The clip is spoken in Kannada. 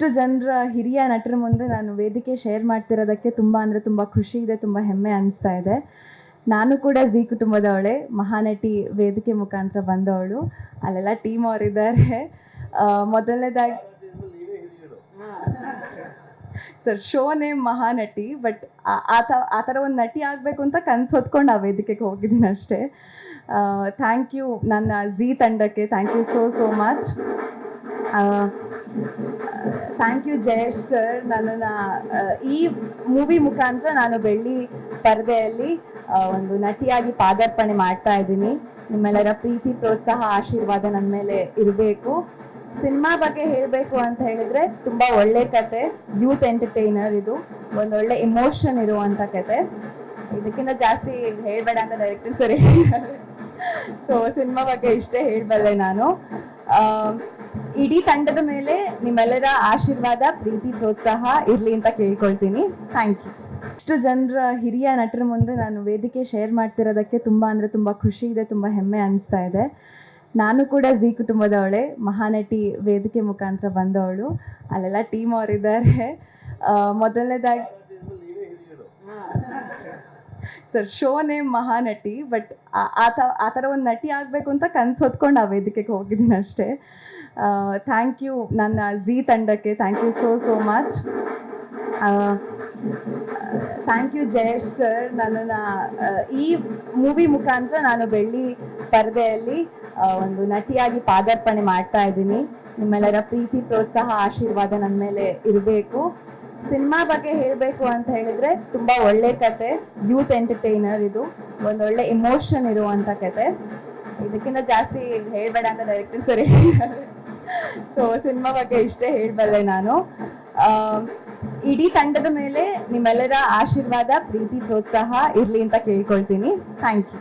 ಇಷ್ಟು ಜನರ ಹಿರಿಯ ನಟರ ಮುಂದೆ ನಾನು ವೇದಿಕೆ ಶೇರ್ ಮಾಡ್ತಿರೋದಕ್ಕೆ ತುಂಬ ಅಂದರೆ ತುಂಬ ಖುಷಿ ಇದೆ, ತುಂಬ ಹೆಮ್ಮೆ ಅನಿಸ್ತಾ ಇದೆ. ನಾನು ಕೂಡ ಜಿ ಕುಟುಂಬದವಳೆ, ಮಹಾನಟಿ ವೇದಿಕೆ ಮುಖಾಂತರ ಬಂದವಳು. ಅಲ್ಲೆಲ್ಲ ಟೀಮ್ ಅವರಿದ್ದಾರೆ. ಮೊದಲನೇದಾಗಿ sir show name Mahanati but ಆ ತ- ಆ ಥರ ಒಂದು ನಟಿ ಆಗಬೇಕು ಅಂತ ಕನ್ಸು ಹೊತ್ಕೊಂಡು ಆ ವೇದಿಕೆಗೆ ಹೋಗಿದ್ದೀನಿ ಅಷ್ಟೇ. ಥ್ಯಾಂಕ್ ಯು ನನ್ನ ಝೀ ತಂಡಕ್ಕೆ thank you so so much thank you Jayesh sir ನನ್ನನ್ನು ಈ ಮೂವಿ ಮುಖಾಂತರ ನಾನು ಬೆಳ್ಳಿ ಪರದೆಯಲ್ಲಿ ಒಂದು ನಟಿಯಾಗಿ ಪಾದಾರ್ಪಣೆ ಮಾಡ್ತಾ ಇದ್ದೀನಿ. ನಿಮ್ಮೆಲ್ಲರ ಪ್ರೀತಿ, ಪ್ರೋತ್ಸಾಹ, ಆಶೀರ್ವಾದ ನನ್ನ ಮೇಲೆ ಇರಬೇಕು. ಸಿನಿಮಾ ಬಗ್ಗೆ ಹೇಳಬೇಕು ಅಂತ ಹೇಳಿದ್ರೆ ತುಂಬಾ ಒಳ್ಳೆ ಕತೆ ಯೂತ್ ಎಂಟರ್ಟೈನರ್ ಇದು. ಒಂದೊಳ್ಳೆ ಇಮೋಷನ್ ಇರುವಂತ ಕತೆ. ಇದಕ್ಕಿಂತ ಜಾಸ್ತಿ ಹೇಳ್ಬೇಡ ಅಂತ ಡೈರೆಕ್ಟರ್ ಸರ್ ಹೇಳಿದ್ದಾರೆ. ಸೊ ಸಿನಿಮಾ ಬಗ್ಗೆ ಇಷ್ಟೇ ಹೇಳಬಲ್ಲೆ ನಾನು. ಇಡೀ ತಂಡದ ಮೇಲೆ ನಿಮ್ಮೆಲ್ಲರ ಆಶೀರ್ವಾದ, ಪ್ರೀತಿ, ಪ್ರೋತ್ಸಾಹ ಇರಲಿ ಅಂತ ಕೇಳ್ಕೊಳ್ತೀನಿ. ಥ್ಯಾಂಕ್ ಯು ಇಷ್ಟು ಜನರ ಹಿರಿಯ ನಟರ ಮುಂದೆ ನಾನು ವೇದಿಕೆ ಶೇರ್ ಮಾಡ್ತಿರೋದಕ್ಕೆ ತುಂಬ ಅಂದರೆ ತುಂಬ ಖುಷಿ ಇದೆ, ತುಂಬ ಹೆಮ್ಮೆ ಅನಿಸ್ತಾ ಇದೆ. ನಾನು ಕೂಡ ಝೀ ಕುಟುಂಬದವಳೆ, ಮಹಾನಟಿ ವೇದಿಕೆ ಮುಖಾಂತರ ಬಂದವಳು. ಅಲ್ಲೆಲ್ಲ ಟೀಮ್ ಅವರಿದ್ದಾರೆ. ಮೊದಲನೇದಾಗಿ sir show name Mahanati but ಆ ಆ ಥರ ಒಂದು ನಟಿ ಆಗಬೇಕು ಅಂತ ಕನ್ಸು ಹೊತ್ಕೊಂಡು ಆ ವೇದಿಕೆಗೆ ಹೋಗಿದ್ದೀನಿ ಅಷ್ಟೇ. ಥ್ಯಾಂಕ್ ಯು ನನ್ನ ಝೀ ತಂಡಕ್ಕೆ thank you so so much thank you Jayesh sir ನನ್ನನ್ನು ಈ ಮೂವಿ ಮುಖಾಂತರ ನಾನು ಬೆಳ್ಳಿ ಪರದೆಯಲ್ಲಿ ಒಂದು ನಟಿಯಾಗಿ ಪಾದಾರ್ಪಣೆ ಮಾಡ್ತಾ ಇದ್ದೀನಿ. ನಿಮ್ಮೆಲ್ಲರ ಪ್ರೀತಿ, ಪ್ರೋತ್ಸಾಹ, ಆಶೀರ್ವಾದ ನನ್ನ ಮೇಲೆ ಇರಬೇಕು. ಸಿನಿಮಾ ಬಗ್ಗೆ ಹೇಳಬೇಕು ಅಂತ ಹೇಳಿದ್ರೆ ತುಂಬಾ ಒಳ್ಳೆ ಕತೆ ಯೂತ್ ಎಂಟರ್ಟೈನರ್ ಇದು. ಒಂದೊಳ್ಳೆ ಇಮೋಷನ್ ಇರುವಂಥ ಕತೆ. ಇದಕ್ಕಿಂತ ಜಾಸ್ತಿ ಹೇಳಬೇಡ ಅಂತ ಡೈರೆಕ್ಟರ್ ಸರ್ ಹೇಳಿದ್ದಾರೆ. ಸೊ ಸಿನಿಮಾ ಬಗ್ಗೆ ಇಷ್ಟೇ ಹೇಳಬಲ್ಲೆ ನಾನು. ಇಡೀ ತಂಡದ ಮೇಲೆ ನಿಮ್ಮೆಲ್ಲರ ಆಶೀರ್ವಾದ, ಪ್ರೀತಿ, ಪ್ರೋತ್ಸಾಹ ಇರ್ಲಿ ಅಂತ ಕೇಳ್ಕೊಳ್ತೀನಿ. Thank you